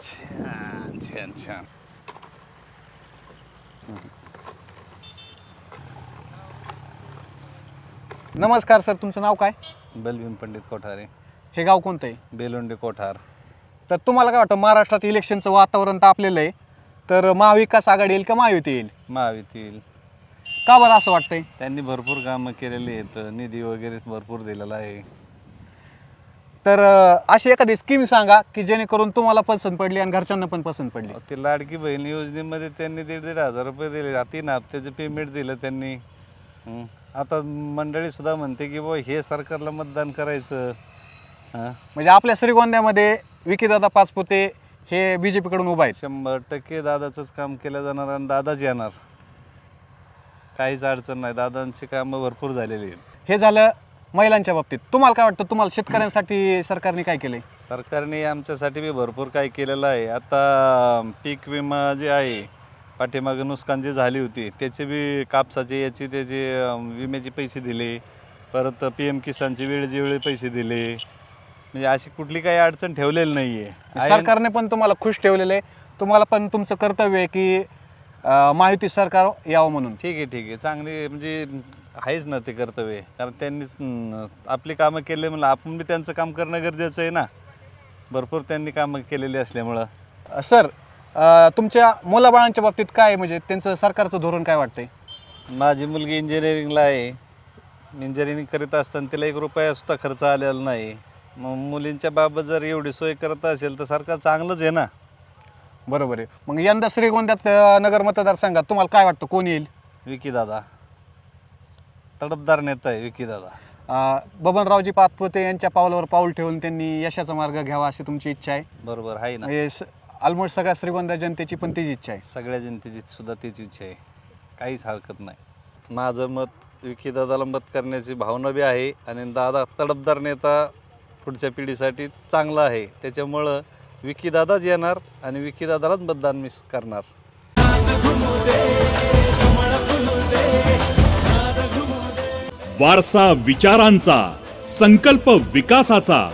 छान छान छान नमस्कार सर तुमचं नाव काय? बलभीम पंडित कोठारे. हे गाव कोणतं आहे? बेलोंडे कोठार. तर तुम्हाला काय वाटतं महाराष्ट्रात इलेक्शनचं वातावरण तापलेलं आहे तर महाविकास आघाडी येईल का महायुती येईल? महायुतील का बरं असं वाटतंय? त्यांनी भरपूर कामं केलेली आहेत निधी वगैरे भरपूर दिलेला आहे. तर अं, अशी एखादी स्कीम सांगा की जेणेकरून तुम्हाला पसंत पडली आणि घरच्यांना पण पसंत पडली. ते लाडकी बहीण योजनेमध्ये त्यांनी दीड दीड हजार रुपये दिले. तीन हप्त्याचं पेमेंट दिलं त्यांनी. हं. आता मंडळी सुद्धा म्हणते की बुवा हे सरकारला मतदान करायचं. हां. म्हणजे आपल्या श्रीगोंद्यामध्ये विकीदादा पाचपुते हे बी जे पीकडून उभा आहेत. शंभर टक्के दादाचंच काम केलं जाणार आणि दादाच येणार. काहीच अडचण नाही. दादांची कामं भरपूर झालेली आहेत. हे झालं महिलांच्या बाबतीत. तुम्हाला काय वाटतं तुम्हाला शेतकऱ्यांसाठी सरकारने काय केलंय? सरकारने आमच्यासाठी बी भरपूर काही केलेलं आहे. आता पीक विमा जे आहे पाठीमागं नुकसान जी झाली होती त्याचे बी कापसाचे याचे त्याचे अं, विम्याचे पैसे दिले. परत पी एम किसानचे वेळेचे वेळे पैसे दिले. म्हणजे अशी कुठली काही अडचण ठेवलेली नाही आहे सरकारने पण तुम्हाला खुश ठेवलेलं आहे. तुम्हाला पण तुमचं कर्तव्य आहे की अं, महायुती सरकार यावं म्हणून. ठीक आहे ठीक आहे. चांगली म्हणजे आहेच ना ते कर्तव्य. कारण त्यांनीच अं, आपली कामं केले म्हणलं आपण बी त्यांचं काम करणं गरजेचं आहे ना. भरपूर त्यांनी कामं केलेली असल्यामुळं. अं, सर अं, तुमच्या मुलाबाळांच्या बाबतीत काय आहे? म्हणजे त्यांचं सरकारचं धोरण काय वाटतंय? माझी मुलगी इंजिनिअरिंगला आहे. इंजिनिअरिंग करीत असताना तिला एक रुपया सुद्धा खर्च आलेला नाही. मग मुलींच्या बाबत जर एवढी सोय करत असेल तर सरकार चांगलंच आहे ना. बरोबर आहे. मग यंदा श्रीगोंद्यात अं, नगर मतदारसंघात तुम्हाला काय वाटतं? कोण येईल? विकी दादा. तडपदार नेता आहे विकी दादा. अं, बबनरावजी पाचपुते यांच्या पावलावर पाऊल ठेवून त्यांनी यशाचा मार्ग घ्यावा अशी तुमची इच्छा आहे? बरोबर आहे ना. म्हणजे ऑलमोस्ट सगळ्या श्रीगोंदा जनतेची पण तीच इच्छा आहे. सगळ्या जनतेची सुद्धा तीच इच्छा आहे. काहीच हरकत नाही. माझं मत विकी दादाला मत करण्याची भावना बी आहे आणि दादा तडपदार नेता पुढच्या पिढीसाठी चांगला आहे. त्याच्यामुळं विकी दादाच येणार आणि विकी दादालाच मतदान मी करणार. वारसा विचारांचा संकल्प विकासाचा